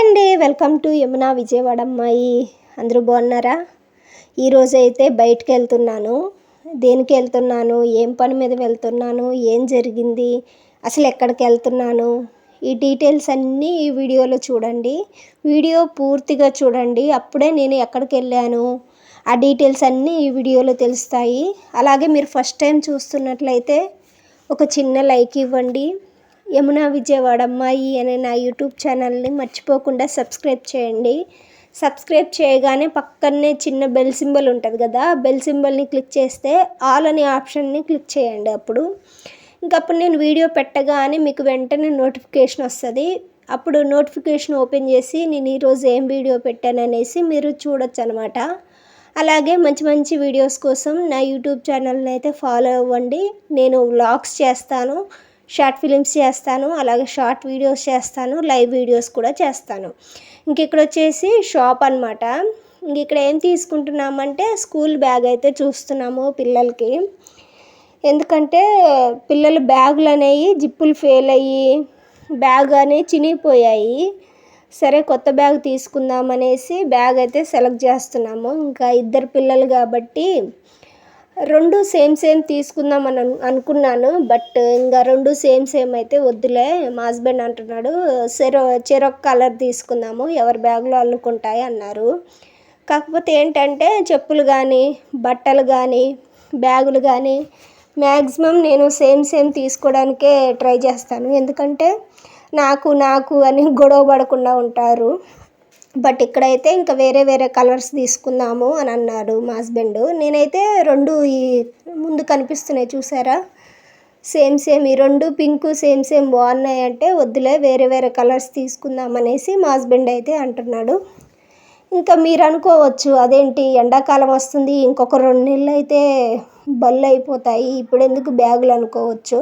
అండి welcome to Yamuna Vijayawada అమ్మాయి అందరూ బాగున్నారా? ఈరోజు అయితే బయటకు వెళ్తున్నాను దేనికి వెళ్తున్నాను? ఏం పని మీద వెళ్తున్నాను? ఏం జరిగింది? అసలు ఎక్కడికి వెళ్తున్నాను? ఈ డీటెయిల్స్ అన్నీ ఈ వీడియోలో చూడండి. వీడియో పూర్తిగా చూడండి. అప్పుడే నేను ఎక్కడికి వెళ్ళాను. ఆ డీటెయిల్స్ అన్నీ ఈ వీడియోలో తెలుస్తాయి. అలాగే మీరు ఫస్ట్ టైం చూస్తున్నట్లయితే ఒక చిన్న లైక్ ఇవ్వండి. యమునా విజయవాడ అమ్మాయి అనే నా యూట్యూబ్ ఛానల్ని మర్చిపోకుండా సబ్స్క్రైబ్ చేయండి. సబ్స్క్రైబ్ చేయగానే పక్కనే చిన్న బెల్ సింబల్ ఉంటుంది కదా బెల్ సింబల్ని క్లిక్ చేస్తే ఆల్ అనే ఆప్షన్ని క్లిక్ చేయండి అప్పుడు. ఇంకప్పుడు నేను వీడియో పెట్టగానే మీకు వెంటనే నోటిఫికేషన్ వస్తుంది. అప్పుడు నోటిఫికేషన్ ఓపెన్ చేసి నేను ఈరోజు ఏం వీడియో పెట్టాను అనేసి మీరు చూడొచ్చు అనమాట అలాగే మంచి మంచి వీడియోస్ కోసం నా యూట్యూబ్ ఛానల్ని అయితే ఫాలో అవ్వండి. నేను వ్లాగ్స్ చేస్తాను. షార్ట్ ఫిలిమ్స్ చేస్తాను అలాగే షార్ట్ వీడియోస్ చేస్తాను లైవ్ వీడియోస్ కూడా చేస్తాను. ఇంక ఇక్కడ వచ్చేసి షాప్ అనమాట ఇంక ఇక్కడ ఏం తీసుకుంటున్నామంటే స్కూల్ బ్యాగ్ అయితే చూస్తున్నాము పిల్లలకి. ఎందుకంటే పిల్లల బ్యాగులు అనేవి జిప్పులు ఫెయిల్ అయ్యి బ్యాగ్ అనేవి చినిగిపోయాయి. సరే కొత్త బ్యాగ్ తీసుకుందాం అనేసి బ్యాగ్ అయితే సెలెక్ట్ చేస్తున్నాము. ఇంకా ఇద్దరు పిల్లలు కాబట్టి రెండు సేమ్ సేమ్ తీసుకుందాం అని అనుకున్నాను బట్ ఇంకా రెండు సేమ్ సేమ్ అయితే వద్దులే. మా హస్బెండ్ అంటున్నాడు చెరో చెరొక కలర్ తీసుకుందాము ఎవరి బ్యాగ్లో అల్లుకుంటాయి అన్నారు. కాకపోతే ఏంటంటే చెప్పులు కానీ బట్టలు కానీ బ్యాగులు కానీ మ్యాక్సిమం నేను సేమ్ సేమ్ తీసుకోవడానికే ట్రై చేస్తాను. ఎందుకంటే నాకు నాకు అని గొడవ పడకుండా ఉంటారు. బట్ ఇక్కడైతే ఇంకా వేరే వేరే కలర్స్ తీసుకుందాము అని అన్నారు మా హస్బెండ్. నేనైతే రెండు ఈ ముందు కనిపిస్తున్నాయి చూసారా? సేమ్ సేమ్ ఈ రెండు పింక్ సేమ్ సేమ్ బాగున్నాయి అంటే వద్దులే వేరే వేరే కలర్స్ తీసుకుందాం అనేసి మా హస్బెండ్ అయితే అంటున్నాడు. ఇంకా మీరు అనుకోవచ్చు అదేంటి ఎండాకాలం వస్తుంది ఇంకొక రెండు నెలలు అయితే బళ్ళు అయిపోతాయి ఇప్పుడు ఎందుకు బ్యాగులు అనుకోవచ్చు?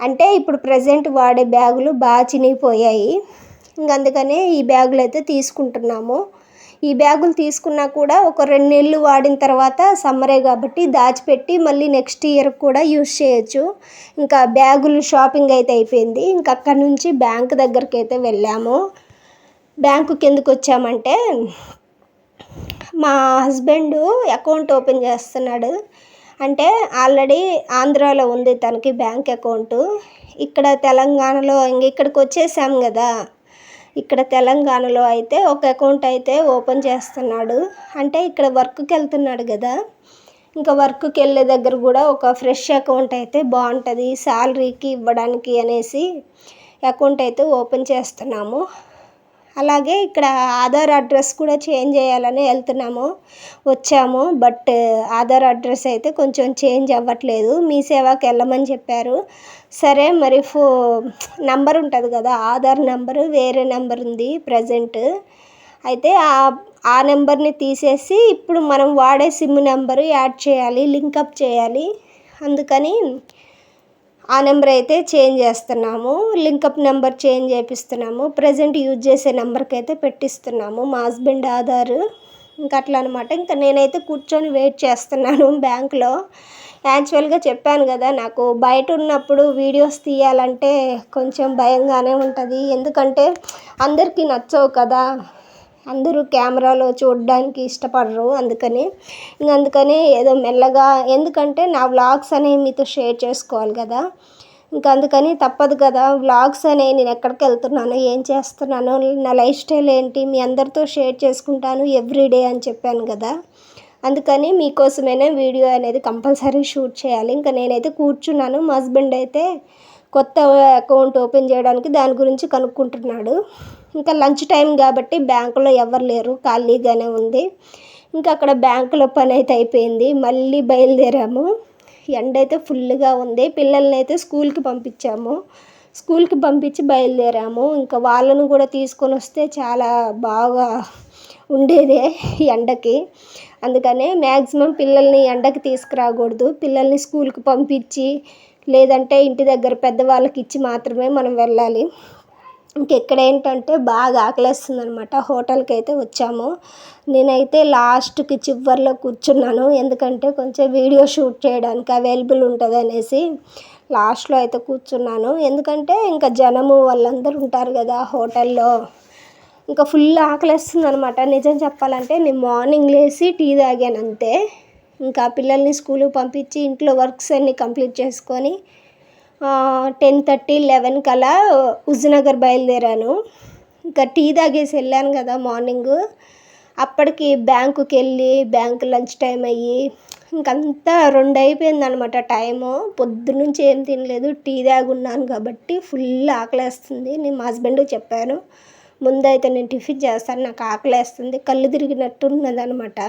అంటే ఇప్పుడు ప్రజెంట్ వాడే బ్యాగులు బాగా చినిగిపోయాయి. ఇంక అందుకనే ఈ బ్యాగులు అయితే తీసుకుంటున్నాము. ఈ బ్యాగులు తీసుకున్నా కూడా ఒక రెండు నెలలు వాడిన తర్వాత సమ్మరే కాబట్టి దాచిపెట్టి మళ్ళీ నెక్స్ట్ ఇయర్ కూడా యూస్ చేయొచ్చు. ఇంకా బ్యాగులు షాపింగ్ అయితే అయిపోయింది. ఇంకా అక్కడ నుంచి బ్యాంక్ దగ్గరికి అయితే వెళ్ళాము. బ్యాంకుకి ఎందుకు వచ్చామంటే మా హస్బెండ్ అకౌంట్ ఓపెన్ చేస్తున్నాడు. అంటే ఆల్రెడీ ఆంధ్రాలో ఉంది తనకి బ్యాంక్ అకౌంటు. ఇక్కడ తెలంగాణలో ఇంక ఇక్కడికి వచ్చేసాం కదా. ఇక్కడ తెలంగాణలో అయితే ఒక అకౌంట్ అయితే ఓపెన్ చేస్తున్నాడు. అంటే ఇక్కడ వర్క్కి వెళ్తున్నాడు కదా. ఇంకా వర్క్కి వెళ్ళే దగ్గర కూడా ఒక ఫ్రెష్ అకౌంట్ అయితే బాగుంటుంది. శాలరీకి ఇవ్వడానికి అనేసి అకౌంట్ అయితే ఓపెన్ చేస్తున్నాము. అలాగే ఇక్కడ ఆధార్ అడ్రస్ కూడా చేంజ్ చేయాలని వెళ్తున్నాము వచ్చాము. బట్ ఆధార్ అడ్రస్ అయితే కొంచెం చేంజ్ అవ్వట్లేదు. మీ సేవాకి వెళ్ళమని చెప్పారు. సరే మరి ఫో నంబర్ ఉంటుంది కదా ఆధార్ నెంబరు వేరే నెంబర్ ఉంది ప్రజెంట్. అయితే ఆ నెంబర్ని తీసేసి ఇప్పుడు మనం వాడే సిమ్ నెంబరు యాడ్ చేయాలి లింకప్ చేయాలి. అందుకని ఆ నెంబర్ అయితే చేంజ్ చేస్తున్నాము లింకప్ నెంబర్ చేంజ్ చేపిస్తున్నాము ప్రజెంట్ యూజ్ చేసే నెంబర్కి అయితే పెట్టిస్తున్నాము మా హస్బెండ్ ఆధారు ఇంకా అట్లా అనమాట ఇంకా నేనైతే కూర్చొని వెయిట్ చేస్తున్నాను బ్యాంక్లో. యాక్చువల్గా చెప్పాను కదా నాకు బయట ఉన్నప్పుడు వీడియోస్ తీయాలంటే కొంచెం భయంగానే ఉంటుంది. ఎందుకంటే అందరికీ నచ్చవు కదా అందరూ కెమెరాలో చూడడానికి ఇష్టపడరు. అందుకని ఇంక అందుకని ఏదో మెల్లగా ఎందుకంటే నా వ్లాగ్స్ అనేవి మీతో షేర్ చేసుకోవాలి కదా. ఇంకా అందుకని తప్పదు కదా వ్లాగ్స్ అనే నేను ఎక్కడికి వెళ్తున్నాను ఏం చేస్తున్నాను నా లైఫ్ స్టైల్ ఏంటి మీ అందరితో షేర్ చేసుకుంటాను ఎవ్రీడే అని చెప్పాను కదా. అందుకని మీకోసమైనా వీడియో అనేది కంపల్సరీ షూట్ చేయాలి. ఇంకా నేనైతే కూర్చున్నాను మా హస్బెండ్ అయితే కొత్త అకౌంట్ ఓపెన్ చేయడానికి దాని గురించి కనుక్కుంటున్నాడు. ఇంకా లంచ్ టైం కాబట్టి బ్యాంకులో ఎవరు లేరు ఖాళీగానే ఉంది. ఇంకా అక్కడ బ్యాంకులో పని అయితే అయిపోయింది. మళ్ళీ బయలుదేరాము. ఎండ అయితే ఫుల్గా ఉంది. పిల్లల్ని అయితే స్కూల్కి పంపించాము. స్కూల్కి పంపించి బయలుదేరాము. ఇంకా వాళ్ళను కూడా తీసుకొని వస్తే చాలా బాగా ఉండేదే ఎండకి. అందుకనే మ్యాక్సిమం పిల్లల్ని ఎండకి తీసుకురాకూడదు. పిల్లల్ని స్కూల్కి పంపించి లేదంటే ఇంటి దగ్గర పెద్దవాళ్ళకి ఇచ్చి మాత్రమే మనం వెళ్ళాలి. ఇంకెక్కడ ఏంటంటే బాగా ఆకలేస్తుంది అనమాట హోటల్కి అయితే వచ్చాము. నేనైతే లాస్ట్కి చివరిలో కూర్చున్నాను. ఎందుకంటే కొంచెం వీడియో షూట్ చేయడానికి అవైలబుల్ ఉంటుంది అనేసి లాస్ట్లో అయితే కూర్చున్నాను. ఎందుకంటే ఇంకా జనము వాళ్ళందరూ ఉంటారు కదా హోటల్లో. ఇంకా ఫుల్ ఆకలేస్తుంది అనమాట నిజం చెప్పాలంటే నేను మార్నింగ్ లేచి టీ తాగాను అంతే ఇంకా పిల్లల్ని స్కూల్కి పంపించి ఇంట్లో వర్క్స్ అన్నీ కంప్లీట్ చేసుకొని టెన్ థర్టీ లెవెన్ కల్లా హుజనగర్ బయలుదేరాను. ఇంకా టీ తాగేసి వెళ్ళాను కదా మార్నింగ్. అప్పటికి బ్యాంకుకి వెళ్ళి బ్యాంక్ లంచ్ టైం అయ్యి ఇంకంతా రెండు అయిపోయింది అనమాట టైము. పొద్దున్నుంచి ఏం తినలేదు టీ తాగున్నాను కాబట్టి ఫుల్ ఆకలేస్తుంది. నేను మా హస్బెండ్కి చెప్పాను ముందైతే నేను టిఫిన్ చేస్తాను నాకు ఆకలేస్తుంది కళ్ళు తిరిగినట్టు ఉన్నదనమాట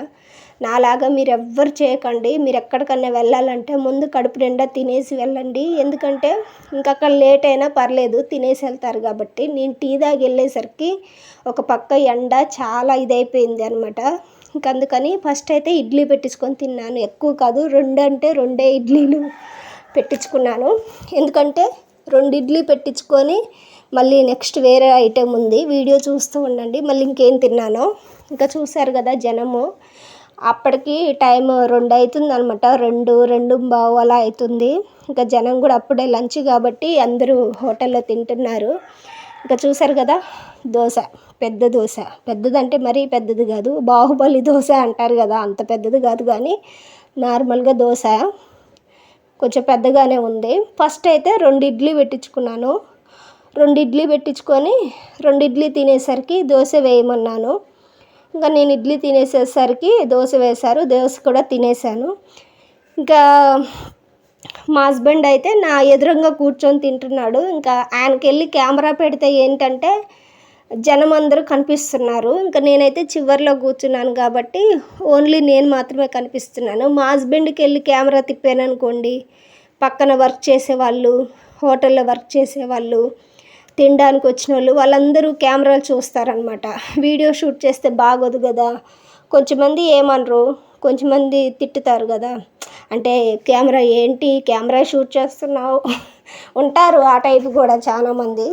నాలాగా మీరు ఎవ్వరు చేయకండి మీరు ఎక్కడికన్నా వెళ్ళాలంటే ముందు కడుపు నిండా తినేసి వెళ్ళండి. ఎందుకంటే ఇంకక్కడ అక్కడ లేట్ అయినా పర్లేదు తినేసి వెళ్తారు కాబట్టి. నేను టీ దాగి వెళ్ళేసరికి ఒక పక్క ఎండ చాలా ఇదైపోయింది అనమాట ఇంక అందుకని ఫస్ట్ అయితే ఇడ్లీ పెట్టించుకొని తిన్నాను. ఎక్కువ కాదు రెండు అంటే రెండే ఇడ్లీలు పెట్టించుకున్నాను. ఎందుకంటే రెండు ఇడ్లీ పెట్టించుకొని మళ్ళీ నెక్స్ట్ వేరే ఐటెం ఉంది. వీడియో చూస్తూ ఉండండి. మళ్ళీ ఇంకేం తిన్నానో. ఇంకా చూశారు కదా జనము. అప్పటికి టైం రెండు అవుతుంది అనమాట రెండు రెండు బావు అలా అవుతుంది. ఇంకా జనం కూడా అప్పుడే లంచ్ కాబట్టి అందరూ హోటల్లో తింటున్నారు. ఇంకా చూసారు కదా దోశ పెద్ద దోశ. పెద్దదంటే మరీ పెద్దది కాదు. బాహుబలి దోశ అంటారు కదా అంత పెద్దది కాదు కానీ నార్మల్గా దోశ కొంచెం పెద్దగానే ఉంది. ఫస్ట్ అయితే రెండు ఇడ్లీ పెట్టించుకున్నాను. రెండు ఇడ్లీ పెట్టించుకొని రెండు ఇడ్లీ తినేసరికి దోశ వేయమన్నాను. ఇంకా నేను ఇడ్లీ తినేసేసరికి దోశ వేశారు దోశ కూడా తినేసాను ఇంకా మా హస్బెండ్ అయితే నా ఎదురుగా కూర్చొని తింటున్నాడు. ఇంకా ఆయనకి వెళ్ళి కెమెరా పెడితే ఏంటంటే జనం అందరూ కనిపిస్తున్నారు. ఇంకా నేనైతే చివరిలో కూర్చున్నాను కాబట్టి ఓన్లీ నేను మాత్రమే కనిపిస్తున్నాను. మా హస్బెండ్కి వెళ్ళి కెమెరా తిప్పాను అనుకోండి పక్కన వర్క్ చేసేవాళ్ళు హోటల్లో వర్క్ చేసేవాళ్ళు తినడానికి వచ్చిన వాళ్ళు వాళ్ళందరూ కెమెరాలు చూస్తారనమాట వీడియో షూట్ చేస్తే బాగోదు కదా. కొంచెమంది ఏమనరు. కొంచెమంది తిట్టుతారు కదా. అంటే కెమెరా ఏంటి? కెమెరా షూట్ చేస్తున్నావు? ఉంటారు ఆ టైప్ కూడా చాలామంది.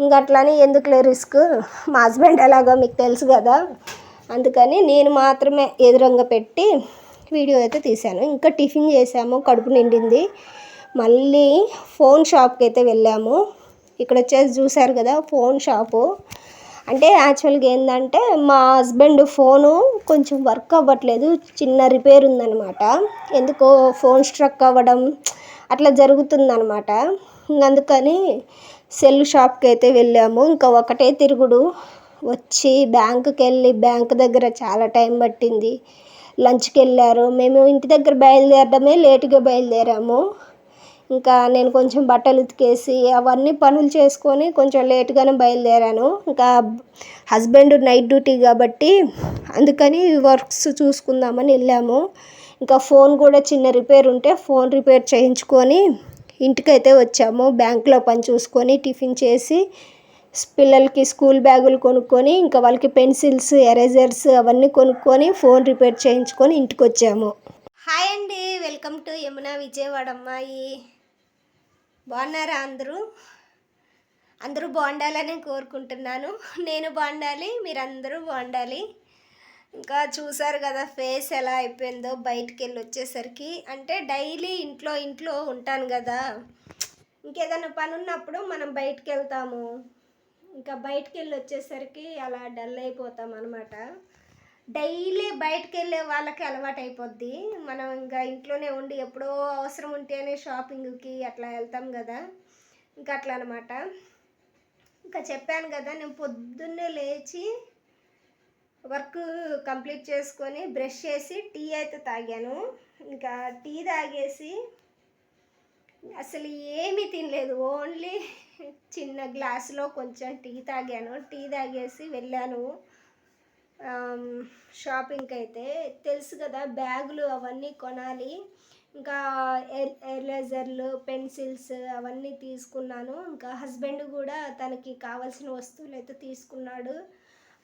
ఇంకా అట్లానే ఎందుకులే రిస్క్? మా హస్బెండ్ ఎలాగో మీకు తెలుసు కదా. అందుకని నేను మాత్రమే ఎదురంగా పెట్టి వీడియో అయితే తీశాను. ఇంకా టిఫిన్ చేసాము కడుపు నిండింది. మళ్ళీ ఫోన్ షాప్కి అయితే వెళ్ళాము. ఇక్కడ వచ్చేసి చూసారు కదా ఫోన్ షాపు. అంటే యాక్చువల్గా ఏంటంటే మా హస్బెండ్ ఫోను కొంచెం వర్క్ అవ్వట్లేదు చిన్న రిపేర్ ఉందన్నమాట. ఎందుకో ఫోన్ స్ట్రక్ అవ్వడం అట్లా జరుగుతుందన్నమాట. అందుకని సెల్ షాప్కి అయితే వెళ్ళాము. ఇంకా ఒకటే తిరుగుడు వచ్చి బ్యాంకుకి వెళ్ళి బ్యాంక్ దగ్గర చాలా టైం పట్టింది. లంచ్కి వెళ్ళారు మేము ఇంటి దగ్గర బయలుదేరడమే లేటుగా బయలుదేరాము. ఇంకా నేను కొంచెం బట్టలు ఉతికేసి అవన్నీ పనులు చేసుకొని కొంచెం లేట్గానే బయలుదేరాను. ఇంకా హస్బెండ్ నైట్ డ్యూటీ కాబట్టి అందుకని వర్క్స్ చూసుకుందామని వెళ్ళాము. ఇంకా ఫోన్ కూడా చిన్న రిపేర్ ఉంటే ఫోన్ రిపేర్ చేయించుకొని ఇంటికైతే వచ్చాము. బ్యాంక్లో పని చూసుకొని టిఫిన్ చేసి పిల్లలకి స్కూల్ బ్యాగులు కొనుక్కొని ఇంకా వాళ్ళకి పెన్సిల్స్ ఎరేజర్స్ అవన్నీ కొనుక్కొని ఫోన్ రిపేర్ చేయించుకొని ఇంటికి వచ్చాము హాయ్ అండి. వెల్కమ్ టు యమునా విజయవాడ అమ్మాయి బాగున్నారా అందరూ? అందరూ బాగుండాలని కోరుకుంటున్నాను. నేను బాగుండాలి మీరందరూ బాగుండాలి. ఇంకా చూసారు కదా ఫేస్ ఎలా అయిపోయిందో బయటికి వెళ్ళి వచ్చేసరికి. అంటే డైలీ ఇంట్లో ఇంట్లో ఉంటాను కదా. ఇంకేదైనా పని ఉన్నప్పుడు మనం బయటికి వెళ్తాము. ఇంకా బయటికి వెళ్ళి వచ్చేసరికి అలా డల్ అయిపోతాం అనమాట డైలీ బయటకు వెళ్ళే వాళ్ళకి అలవాటు అయిపోద్ది మనం ఇంకా ఇంట్లోనే ఉండి ఎప్పుడో అవసరం ఉంటేనే షాపింగ్కి అట్లా వెళ్తాం కదా ఇంకా అట్లా అనమాట. ఇంకా చెప్పాను కదా నేను పొద్దున్నే లేచి వర్క్ కంప్లీట్ చేసుకొని బ్రష్ చేసి టీ అయితే తాగాను. ఇంకా టీ తాగేసి అసలు ఏమీ తినలేదు. ఓన్లీ చిన్న గ్లాసులో కొంచెం టీ తాగాను. టీ తాగేసి వెళ్ళాను. షాపింగ్కి అయితే తెలుసు కదా బ్యాగులు అవన్నీ కొనాలి. ఇంకా ఎరేజర్లు పెన్సిల్స్ అవన్నీ తీసుకున్నాను. ఇంకా హస్బెండ్ కూడా తనకి కావాల్సిన వస్తువులు అయితే తీసుకున్నాడు.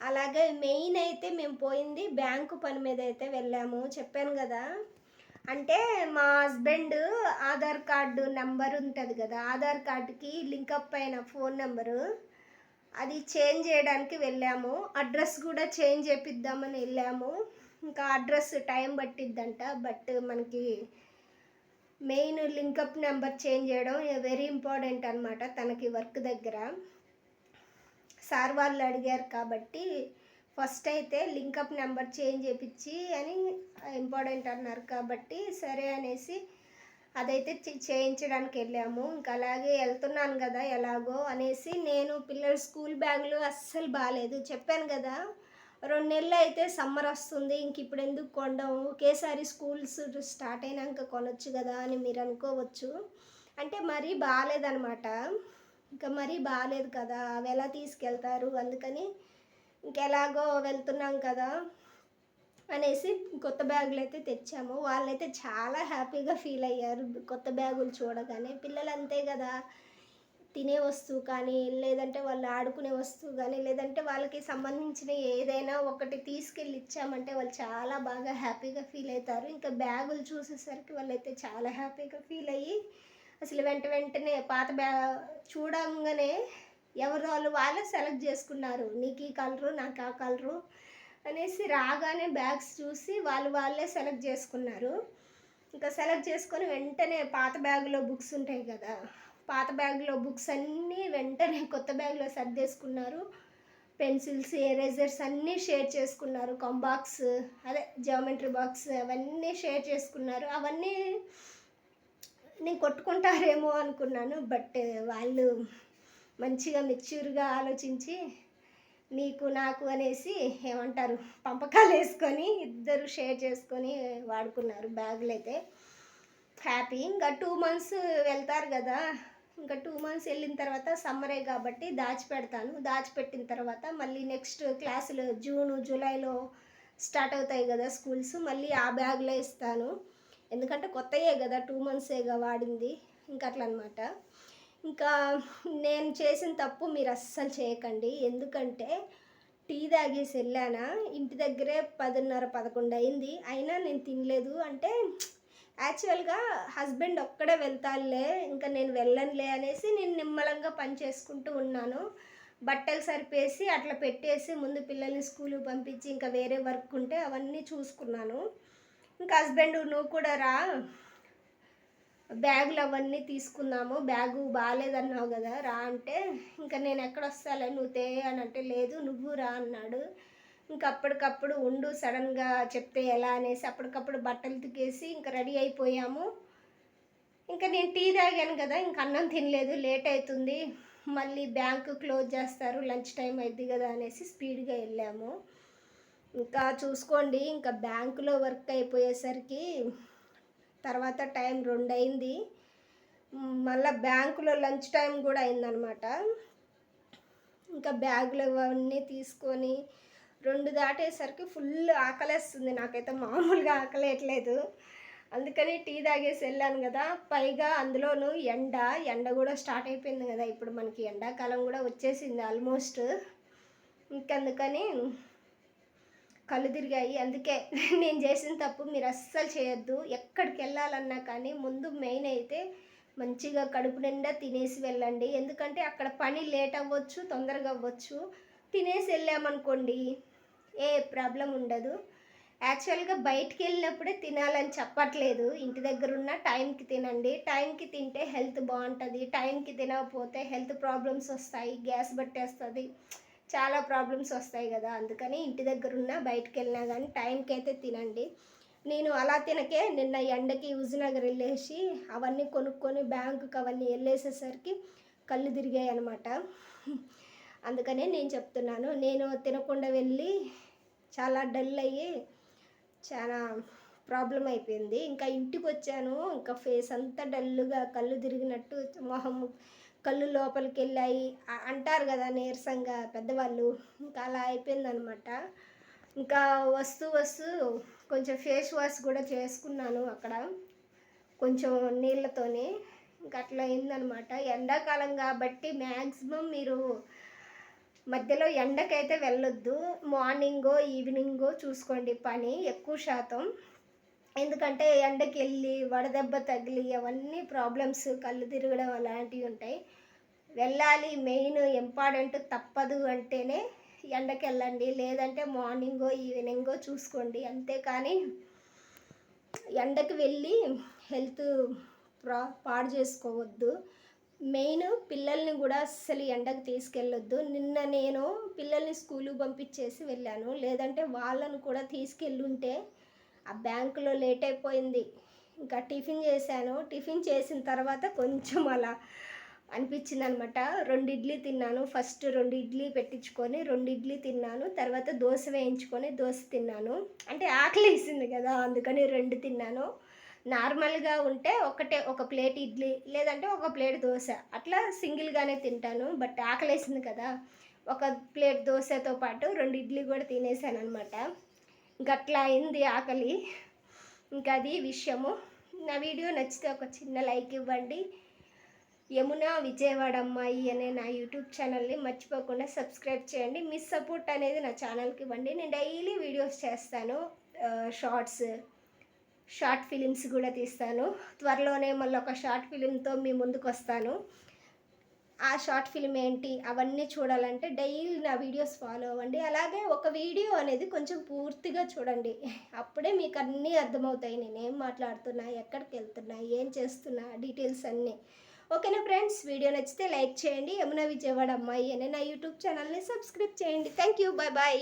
అలాగే మెయిన్ అయితే మేము పోయింది బ్యాంకు పని మీద అయితే వెళ్ళాము. చెప్పాను కదా. అంటే మా హస్బెండ్ ఆధార్ కార్డు నెంబర్ ఉంటుంది కదా ఆధార్ కార్డుకి లింకప్ అయిన ఫోన్ నెంబరు. అది చేంజ్ చేయడానికి వెళ్ళాము. అడ్రస్ కూడా చేంజ్ చేపిద్దామని వెళ్ళాము. ఇంకా అడ్రస్ టైం పట్టిద్దంట. బట్ మనకి main link up number change చేయడం వెరీ ఇంపార్టెంట్ అనమాట తనకి వర్క్ దగ్గర. సార్ వాళ్ళు అడిగారు కాబట్టి ఫస్ట్ అయితే లింకప్ నెంబర్ చేంజ్ చేయించి అని ఇంపార్టెంట్ అన్నారు కాబట్టి సరే అనేసి అదైతే చేయించడానికి వెళ్ళాము ఇంకా అలాగే వెళ్తున్నాను కదా ఎలాగో అనేసి నేను పిల్లల స్కూల్ బ్యాగులు అస్సలు బాగాలేదు చెప్పాను కదా రెండు నెలలు అయితే సమ్మర్ వస్తుంది ఇంక ఇప్పుడు ఎందుకు కొండము ఒకేసారి స్కూల్స్ స్టార్ట్ అయినాక కొనొచ్చు కదా అని మీరు అనుకోవచ్చు. అంటే మరీ బాగాలేదనమాట ఇంకా మరీ బాగాలేదు కదా అవి ఎలా తీసుకెళ్తారు? అందుకని ఇంకెలాగో వెళ్తున్నాం కదా. అనేసి కొత్త బ్యాగులు అయితే తెచ్చాము. వాళ్ళైతే చాలా హ్యాపీగా ఫీల్ అయ్యారు. కొత్త బ్యాగులు చూడగానే పిల్లలు అంతే కదా తినే వస్తువు కానీ లేదంటే వాళ్ళు ఆడుకునే వస్తువు కానీ లేదంటే వాళ్ళకి సంబంధించిన ఏదైనా ఒకటి తీసుకెళ్ళి ఇచ్చామంటే వాళ్ళు చాలా బాగా హ్యాపీగా ఫీల్ అవుతారు. ఇంకా బ్యాగులు చూసేసరికి వాళ్ళైతే చాలా హ్యాపీగా ఫీల్ అయ్యి అసలు వెంట వెంటనే పాత బ్యా చూడంగానే ఎవరు వాళ్ళు వాళ్ళే సెలెక్ట్ చేసుకున్నారు. నీకు ఈ కలరు నాకు ఆ కలరు అనేసి రాగానే బ్యాగ్స్ చూసి వాళ్ళు వాళ్ళే సెలెక్ట్ చేసుకున్నారు. ఇంకా సెలెక్ట్ చేసుకొని వెంటనే పాత బ్యాగ్లో బుక్స్ ఉంటాయి కదా పాత బ్యాగ్లో బుక్స్ అన్నీ వెంటనే కొత్త బ్యాగ్లో సర్దేసుకున్నారు పెన్సిల్స్ ఎరేజర్స్ అన్నీ షేర్ చేసుకున్నారు. కంబాక్స్ అదే జామెట్రీ బాక్స్ అవన్నీ షేర్ చేసుకున్నారు. అవన్నీ నేను కొట్టుకుంటారేమో అనుకున్నాను బట్ వాళ్ళు మంచిగా మెచ్యూర్గా ఆలోచించి నీకు నాకు అనేసి ఏమంటారు పంపకాలు వేసుకొని ఇద్దరు షేర్ చేసుకొని వాడుకున్నారు బ్యాగులు అయితే. హ్యాపీ. ఇంకా టూ మంత్స్ వెళ్తారు కదా. ఇంకా టూ మంత్స్ వెళ్ళిన తర్వాత సమ్మరే కాబట్టి దాచిపెడతాను. దాచిపెట్టిన తర్వాత మళ్ళీ నెక్స్ట్ క్లాసులు జూన్ జూలైలో స్టార్ట్ అవుతాయి కదా స్కూల్స్. మళ్ళీ ఆ బ్యాగ్లో ఇస్తాను. ఎందుకంటే కొత్తయే కదా టూ మంత్సేగా వాడింది. ఇంకా అట్లా అనమాట ఇంకా నేను చేసిన తప్పు మీరు అస్సలు చేయకండి. ఎందుకంటే టీ తాగేసి వెళ్ళానా? ఇంటి దగ్గరే పదిన్నర పదకొండు అయింది. అయినా నేను తినలేదు. అంటే యాక్చువల్గా హస్బెండ్ ఒక్కడే వెళ్తానులే ఇంకా నేను వెళ్ళనులే అనేసి నేను నిమ్మలంగా పని చేసుకుంటూ ఉన్నాను. బట్టలు సరిపేసి అట్లా పెట్టేసి ముందు పిల్లల్ని స్కూల్కి పంపించి ఇంకా వేరే వర్క్ ఉంటే అవన్నీ చూసుకున్నాను. ఇంకా హస్బెండ్ నువ్వు కూడా రా బ్యాగులు అవన్నీ తీసుకున్నాము. బ్యాగు బాగాలేదన్నావు కదా రా అంటే ఇంకా నేను ఎక్కడ వస్తాలే నువ్వు తే అని అంటే లేదు నువ్వు రా అన్నాడు. ఇంకా అప్పటికప్పుడు ఉండు సడన్గా చెప్తే ఎలా అనేసి అప్పటికప్పుడు బట్టలు తుకేసి ఇంకా రెడీ అయిపోయాము. ఇంకా నేను టీ తాగాను కదా ఇంకా అన్నం తినలేదు లేట్ అవుతుంది మళ్ళీ బ్యాంకు క్లోజ్ చేస్తారు లంచ్ టైం అయింది కదా అనేసి స్పీడ్గా వెళ్ళాము. ఇంకా చూసుకోండి ఇంకా బ్యాంకులో వర్క్ అయిపోయేసరికి తర్వాత టైం రెండు అయింది మళ్ళీ బ్యాంకులో లంచ్ టైం కూడా అయిందనమాట. ఇంకా బ్యాగులు అవన్నీ తీసుకొని రెండు దాటేసరికి ఫుల్ ఆకలేస్తుంది. నాకైతే మామూలుగా ఆకలేయట్లేదు. అందుకని టీ తాగేసి వెళ్ళాను కదా. పైగా అందులోనూ ఎండ ఎండ కూడా స్టార్ట్ అయిపోయింది కదా. ఇప్పుడు మనకి ఎండాకాలం కూడా వచ్చేసింది ఆల్మోస్ట్. ఇంకందుకని కళ్ళు తిరిగాయి. అందుకే నేను చేసిన తప్పు మీరు అస్సలు చేయొద్దు. ఎక్కడికి వెళ్ళాలన్నా కానీ ముందు మెయిన్ అయితే మంచిగా కడుపు నిండా తినేసి వెళ్ళండి. ఎందుకంటే అక్కడ పని లేట్ అవ్వచ్చు తొందరగా అవ్వచ్చు. తినేసి వెళ్ళామనుకోండి ఏ ప్రాబ్లం ఉండదు. యాక్చువల్గా బయటికి వెళ్ళినప్పుడే తినాలని చెప్పట్లేదు. ఇంటి దగ్గర ఉన్న టైంకి తినండి. టైంకి తింటే హెల్త్ బాగుంటుంది. టైంకి తినకపోతే హెల్త్ ప్రాబ్లమ్స్ వస్తాయి. గ్యాస్ పట్టేస్తుంది. చాలా ప్రాబ్లమ్స్ వస్తాయి కదా అందుకని ఇంటి దగ్గర ఉన్న బయటికి వెళ్ళినా కానీ టైంకి అయితే తినండి. నేను అలా తినకే నిన్న ఎండకి విజయనగర్ వెళ్ళేసి అవన్నీ కొనుక్కొని బ్యాంకుకి అవన్నీ వెళ్ళేసేసరికి కళ్ళు తిరిగాయి అనమాట అందుకనే నేను చెప్తున్నాను నేను తినకుండా వెళ్ళి చాలా డల్ అయ్యి చాలా ప్రాబ్లం అయిపోయింది. ఇంకా ఇంటికి వచ్చాను ఇంకా ఫేస్ అంతా డల్గా కళ్ళు తిరిగినట్టు మొహం కళ్ళు లోపలికి వెళ్ళాయి అంటారు కదా నీరసంగా పెద్దవాళ్ళు. ఇంకా అలా అయిపోయిందనమాట. ఇంకా వస్తూ వస్తూ కొంచెం ఫేస్ వాష్ కూడా చేసుకున్నాను అక్కడ. కొంచెం నీళ్ళతోని. ఇంకా అట్లా అయిందనమాట. ఎండాకాలం కాబట్టి మ్యాక్సిమం మీరు మధ్యలో ఎండకైతే వెళ్ళొద్దు. మార్నింగో ఈవినింగో చూసుకోండి పని. ఎక్కువ శాతం ఎందుకంటే ఎండకి వెళ్ళి వడదెబ్బ తగిలి అవన్నీ ప్రాబ్లమ్స్ కళ్ళు తిరగడం అలాంటివి ఉంటాయి. వెళ్ళాలి మెయిన్ ఇంపార్టెంట్ తప్పదు అంటేనే ఎండకి వెళ్ళండి లేదంటే మార్నింగో ఈవినింగో చూసుకోండి. అంతేకాని ఎండకి వెళ్ళి హెల్త్ ప్రా పాడు చేసుకోవద్దు. మెయిన్ పిల్లల్ని కూడా అస్సలు ఎండకు తీసుకెళ్ళొద్దు. నిన్న నేను పిల్లల్ని స్కూలు పంపించేసి వెళ్ళాను. లేదంటే వాళ్ళను కూడా తీసుకెళ్ళుంటే ఆ బ్యాంకులో లేట్ అయిపోయింది. ఇంకా టిఫిన్ చేశాను. టిఫిన్ చేసిన తర్వాత కొంచెం అలా అనిపించింది అనమాట రెండు ఇడ్లీ తిన్నాను. ఫస్ట్ రెండు ఇడ్లీ పెట్టించుకొని రెండు ఇడ్లీ తిన్నాను. తర్వాత దోశ వేయించుకొని దోశ తిన్నాను. అంటే ఆకలి వేసింది కదా అందుకని రెండు తిన్నాను. నార్మల్గా ఉంటే ఒకటే ఒక ప్లేట్ ఇడ్లీ లేదంటే ఒక ప్లేట్ దోశ. అట్లా సింగిల్గానే తింటాను. బట్ ఆకలేసింది కదా. ఒక ప్లేట్ దోశతో పాటు రెండు ఇడ్లీ కూడా తినేసాను అనమాట గట్లా అయింది ఆకలి. ఇంకా అది విషయము. నా వీడియో నచ్చితే ఒక చిన్న లైక్ ఇవ్వండి. యమున విజయవాడ అమ్మాయి అనే నా యూట్యూబ్ ఛానల్ని మర్చిపోకుండా సబ్స్క్రైబ్ చేయండి. మీ సపోర్ట్ అనేది నా ఛానల్కి ఇవ్వండి. నేను డైలీ వీడియోస్ చేస్తాను. షార్ట్స్ షార్ట్ ఫిలిమ్స్ కూడా తీస్తాను. త్వరలోనే మళ్ళీ ఒక షార్ట్ ఫిలింతో మీ ముందుకు వస్తాను ఆ షార్ట్ ఫిల్మ్ ఏంటి అవన్నీ చూడాలంటే డైలీ నా వీడియోస్ ఫాలో అవ్వండి. అలాగే ఒక వీడియో అనేది కొంచెం పూర్తిగా చూడండి. అప్పుడే మీకు అన్నీ అర్థమవుతాయి. నేను ఏం మాట్లాడుతున్నా ఎక్కడికి వెళ్తున్నా ఏం చేస్తున్నా డీటెయిల్స్ అన్నీ. ఓకేనా ఫ్రెండ్స్? వీడియో నచ్చితే లైక్ చేయండి. యమున విజయవాడ అమ్మాయి అనే నా యూట్యూబ్ ఛానల్ని సబ్స్క్రైబ్ చేయండి. Thank you bye bye.